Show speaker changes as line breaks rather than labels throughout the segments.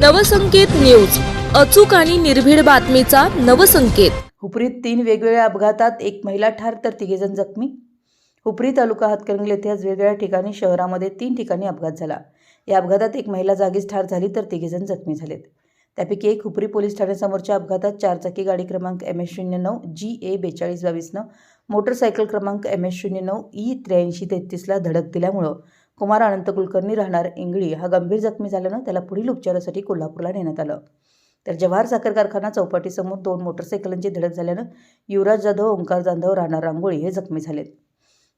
Navsanket news. अचूक आणि निर्भीड बातमीचा नवसंकेत.
हुपरीत तीन वेगवेगळ्या अपघातात एक महिला ठार तर तिघेजण जखमी. हुपरी तालुका हातकणंगले येथे आज वेगवेगळ्या ठिकाणी शहरामध्ये तीन ठिकाणी अपघात झाला. या अपघातात एक महिला जागीच ठार झाली तर तिघेजण जखमी झालेत. त्यापैकी एक हुपरी पोलीस ठाण्यासमोरच्या अपघातात चारचाकी गाडी क्रमांक एम एस शून्य नऊ जी ए बेचाळीस बावीसनं मोटरसायकल क्रमांक एम एस शून्य नऊ ई त्र्याऐंशी तेहतीसला धडक दिल्यामुळं कुमार अनंत कुलकर्णी राहणार इंगळी हा गंभीर जखमी झाल्यानं त्याला पुढील उपचारासाठी कोल्हापूरला नेण्यात आलं. तर जव्हार साखर कारखाना चौपाटीसमोर दोन मोटरसायकलांची धडक झाल्यानं युवराज जाधव ओंकार जाधव राहणार रांगोळी हे जखमी झालेत.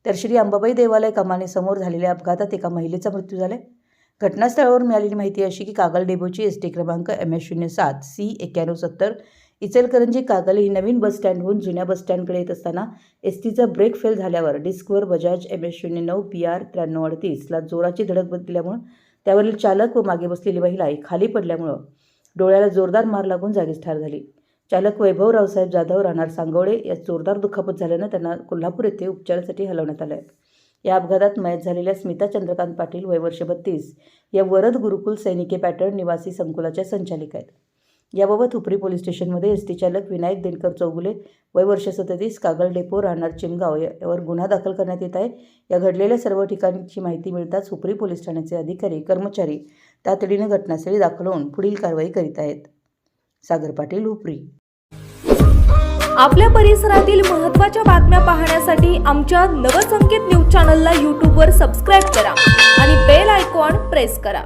तर श्री अंबाबाई देवालय कमानीसमोर झालेल्या अपघातात एका महिलेचा मृत्यू झाला घटनास्थळावर मिळालेली माहिती अशी की कागल डेबोची एस टी क्रमांक एम एस शून्य सात सी एक्क्याण्णव सत्तर इचलकरंजी कागल ही नवीन बसस्टँडहून जुन्या बसस्टँडकडे येत असताना एस टीचा ब्रेक फेल झाल्यावर डिस्कवर बजाज एम एस शून्य नऊ पी आर त्र्याण्णव अडतीसला जोराची धडक दिल्यामुळं त्यावरील चालक व मागे बसलेली महिला ही खाली पडल्यामुळं डोळ्याला जोरदार मार लागून जागीच ठार झाली. चालक वैभव रावसाहेब जाधव राहणार सांगवडे या जोरदार दुखापत झाल्यानं त्यांना कोल्हापूर येथे उपचारासाठी हलवण्यात आलं आहे या अपघातात मयत झालेल्या स्मिता चंद्रकांत पाटील वय वर्ष बत्तीस या वरद गुरुकुल सैनिके पॅटर्न निवासी संकुलाच्या संचालिका आहेत. याबाबत हुपरी पोलीस स्टेशनमध्ये एस टी चालक विनायक दिनकर चौगुले वय वर्ष सदतीस कागल डेपो राहणार चिमगाव यावर गुन्हा दाखल करण्यात येत आहे. या घडलेल्या सर्व ठिकाणची माहिती मिळताच हुपरी पोलीस ठाण्याचे अधिकारी कर्मचारी तातडीनं घटनास्थळी दाखल होऊन पुढील कारवाई करीत आहेत. सागर पाटील हुपरी.
आपल्या परिसरातील महत्त्वाच्या बातम्या पाहण्यासाठी आमच्या नवसंकेत न्यूज चॅनलला यूट्यूबवर सबस्क्राईब करा आणि बेल आयकॉन प्रेस करा.